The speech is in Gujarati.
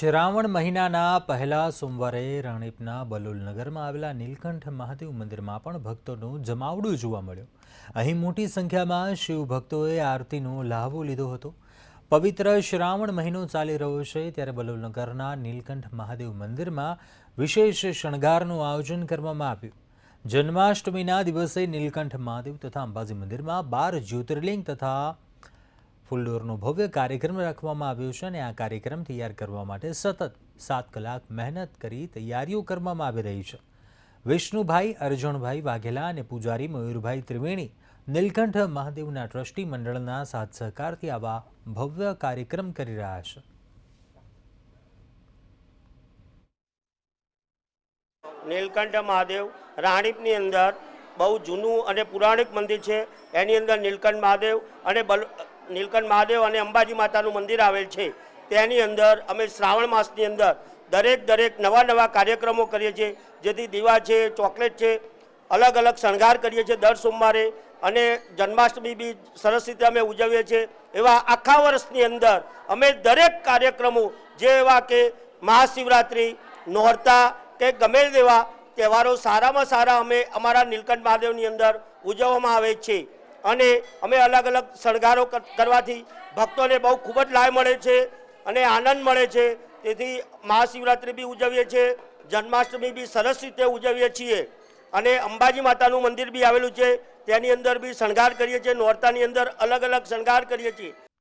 શ્રાવણ મહિનાના પહેલા સોમવારે રાણીપના બલોલનગરમાં આવેલા નીલકંઠ મહાદેવ મંદિરમાં પણ ભક્તોનું જમાવડું જોવા મળ્યું. અહીં મોટી સંખ્યામાં શિવ ભક્તોએ આરતીનો લાહવો લીધો હતો. પવિત્ર શ્રાવણ મહિનો ચાલી રહ્યો છે ત્યારે બલોલનગરના નીલકંઠ મહાદેવ મંદિરમાં વિશેષ શણગારનું આયોજન કરવામાં આવ્યું. જન્માષ્ટમીના દિવસે નીલકંઠ મહાદેવ તથા અંબાજી મંદિરમાં બાર જ્યોતિર્લિંગ તથા ફુલડોરનો ભવ્ય કાર્યક્રમ રાખવામાં આવ્યો છે અને આ કાર્યક્રમ તૈયાર કરવા માટે સતત સાત કલાક મહેનત કરી તૈયારીઓ કરવામાં આવી રહી છે. વિષ્ણુભાઈ અર્જણભાઈ વાઘેલા અને પૂજારી મયુરભાઈ ત્રિવેણી નીલકંઠ મહાદેવના ટ્રસ્ટી મંડળના સાથ સહકારથી આવા ભવ્ય કાર્યક્રમ કરી રહ્યા છે. નીલકંઠ મહાદેવ રાણીપની અંદર બહુ જૂનું અને પુરાણિક મંદિર છે. એની અંદર નીલકંઠ મહાદેવ અને નીલકંઠ મહાદેવ અને અંબાજી માતાનું મંદિર આવેલ છે. તેની અંદર અમે શ્રાવણ માસની અંદર દરેક દરેક નવા નવા કાર્યક્રમો કરીએ છીએ. જેથી દીવા છે, ચોકલેટ છે, અલગ અલગ શણગાર કરીએ છીએ દર સોમવારે. અને જન્માષ્ટમી બી સરસ રીતે અમે ઉજવીએ છીએ. એવા આખા વર્ષની અંદર અમે દરેક કાર્યક્રમો જે એવા કે મહાશિવરાત્રિ, નોરતા કે ગમે તેવા તહેવારો સારામાં સારા અમે અમારા નીલકંઠ મહાદેવની અંદર ઉજવવામાં આવે છે. અને અમે અલગ અલગ શણગારો કરવાથી ભક્તોને બહુ ખૂબ જ લાભ મળે છે અને આનંદ મળે છે. તેથી મહાશિવરાત્રિ બી ઉજવીએ છીએ, જન્માષ્ટમી બી સરસ રીતે ઉજવીએ છીએ અને અંબાજી માતાનું મંદિર બી આવેલું છે. તેની અંદર બી શણગાર કરીએ છીએ, નોરતાની અંદર અલગ અલગ શણગાર કરીએ છીએ.